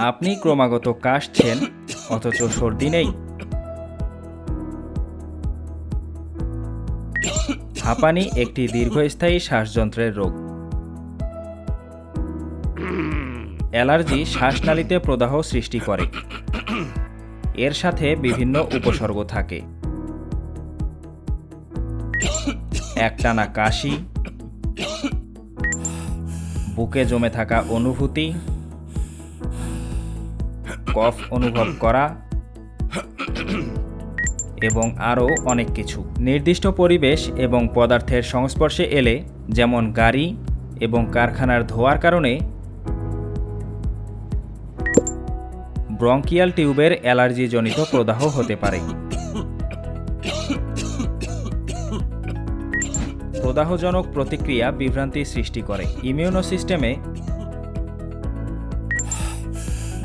আপনি ক্রমাগত কাশছেন, অথচ সর্দি নেই। হাঁপানি একটি দীর্ঘস্থায়ী শ্বাসযন্ত্রের রোগ। অ্যালার্জি শ্বাসনালীতে প্রদাহ সৃষ্টি করে। এর সাথে বিভিন্ন উপসর্গ থাকে। একটানা কাশি, বুকে জমে থাকা অনুভূতি কফ অনুভব করা এবং আরও অনেক কিছু। নির্দিষ্ট পরিবেশ এবং পদার্থের সংস্পর্শে এলে, যেমন গাড়ি এবং কারখানার ধোয়ার কারণে ব্রঙ্কিয়াল টিউবের অ্যালার্জিজনিত প্রদাহ হতে পারে। প্রদাহজনক প্রতিক্রিয়া বিভ্রান্তি সৃষ্টি করে। ইমিউনো সিস্টেমে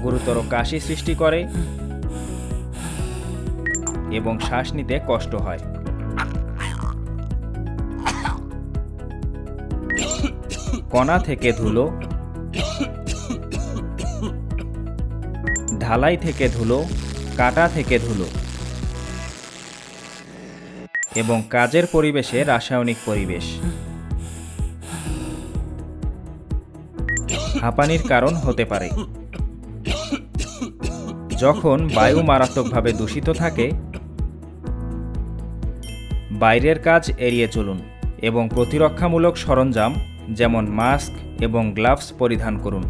গুরুতর কাশি সৃষ্টি করে এবং শ্বাস নিতে কষ্ট হয়। কণা থেকে ধুলো, ঢালাই থেকে ধুলো, কাটা থেকে ধুলো এবং কাজের পরিবেশে রাসায়নিক পরিবেশ। হাঁপানির কারণ হতে পারে। যখন বায়ু মারাত্মকভাবে দূষিত থাকে, বাইরের কাজ এড়িয়ে চলুন এবং প্রতিরক্ষামূলক সরঞ্জাম যেমন মাস্ক এবং গ্লাভস পরিধান করুন।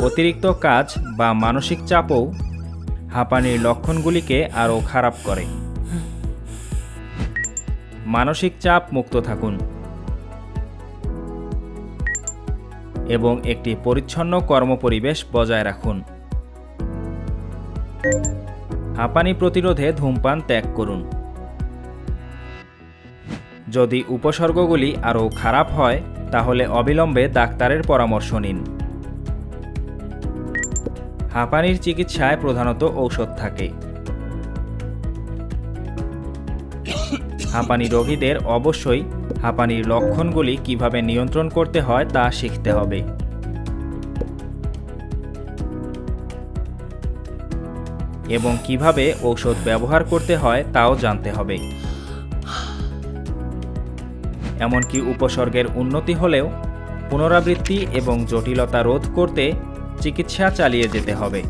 অতিরিক্ত কাজ বা মানসিক চাপও হাঁপানির লক্ষণগুলিকে আরও খারাপ করে। মানসিক চাপ মুক্ত থাকুন এবং একটি পরিচ্ছন্ন কর্মপরিবেশ বজায় রাখুন। হাঁপানি প্রতিরোধে ধূমপান ত্যাগ করুন। যদি উপসর্গগুলি আরও খারাপ হয়, তাহলে অবিলম্বে ডাক্তারের পরামর্শ নিন। হাঁপানির চিকিৎসায় প্রধানত ঔষধ থাকে। হাঁপানি রোগীদের অবশ্যই হাঁপানির লক্ষণগুলি কীভাবে নিয়ন্ত্রণ করতে হয় তা শিখতে হবে। এবং কীভাবে ঔষধ ব্যবহার করতে হয় তাও জানতে হবে। এমনকি উপসর্গের উন্নতি হলেও পুনরাবৃত্তি এবং জটিলতা রোধ করতে চিকিৎসা চালিয়ে যেতে হবে।